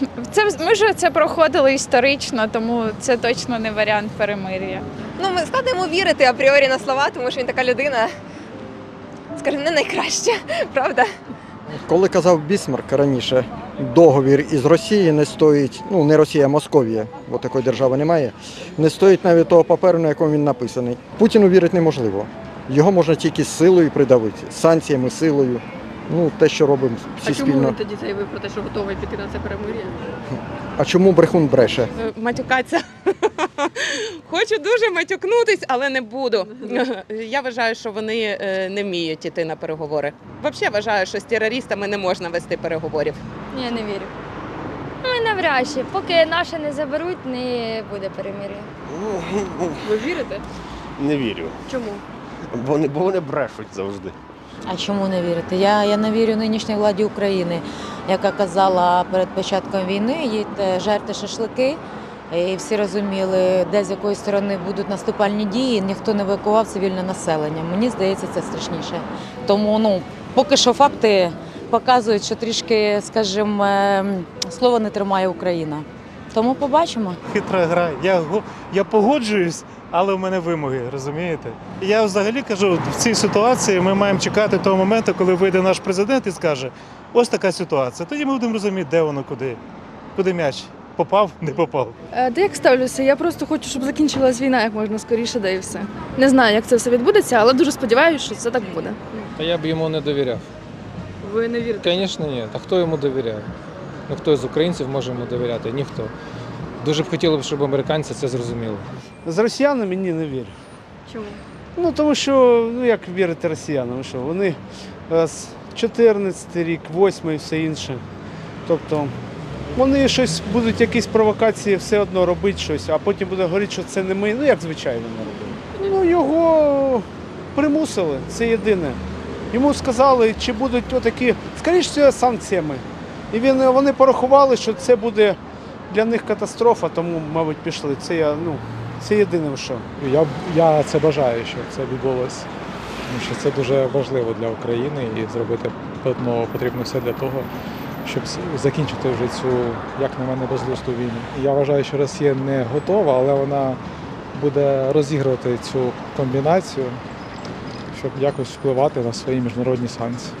Це ми вже це проходили історично, тому це точно не варіант перемир'я. Ну, ми складно йому вірити апріорі на слова, тому що він така людина, скажімо, не найкраща, правда? Коли казав Бісмарк раніше, договір із Росії не стоїть, ну не Росія, а Московія, бо такої держави немає, не стоїть навіть того паперу, на якому він написаний. Путіну вірити неможливо. Його можна тільки з силою придавити, санкціями, силою. Ну, те, що робимо всі А чому спільно. він тоді заявив про те, що готовий піти на це перемир'я? А чому брехун бреше? матюкатися. Хочу дуже матюкнутись, але не буду. Я вважаю, що вони е, не вміють іти на переговори. Взагалі вважаю, що з терористами не можна вести переговорів. Ні, не вірю. Ну і навряд чи. Поки наші не заберуть, не буде перемир'я. Ви вірите? Не вірю, Чому? бо вони, бо вони брешуть завжди. А чому не вірити? Я, я не вірю нинішній владі України, яка казала перед початком війни, їдьте, жарте шашлики. І всі розуміли, де з якої сторони будуть наступальні дії. Ніхто не евакував цивільне населення. Мені здається, це страшніше. Тому ну поки що факти показують, що трішки, скажімо, ем, слово не тримає Україна. Тому побачимо. хитра гра. Я, я погоджуюсь, але в мене вимоги, розумієте? Я взагалі кажу, в цій ситуації ми маємо чекати того моменту, коли вийде наш президент і скаже: ось така ситуація. Тоді ми будемо розуміти, де воно куди. Куди м'яч попав, не попав. Е, Та як ставлюся? Я просто хочу, щоб закінчилась війна як можна скоріше, да і все. Не знаю, як це все відбудеться, але дуже сподіваюся, що це так буде. Та я б йому не довіряв. Ви не вірите? Звісно, ні. Та хто йому довіряє? Ну хто з українців може йому довіряти? Ніхто. Дуже б хотілося б, щоб американці це зрозуміли. З росіянами ні, не вірю. Чому? Ну тому що ну як вірити росіянам? Що вони е, з 14 рік, 8 і все інше. Тобто вони щось будуть, якісь провокації все одно робити щось, а потім буде говорити, що це не ми. Ну як звичайно не робили. Ну його примусили, це єдине. Йому сказали, чи будуть отакі, скоріш всього, санкціями. І він, вони порахували, що це буде для них катастрофа, тому, мабуть, пішли. Це я, ну, це єдине, що. Я, я це бажаю, щоб це відбулося. Тому що це дуже важливо для України і зробити ну, потрібно все для того, щоб закінчити вже цю, як на мене, безглузду війну. Я вважаю, що Росія не готова, але вона буде розігрувати цю комбінацію, щоб якось впливати на свої міжнародні санкції.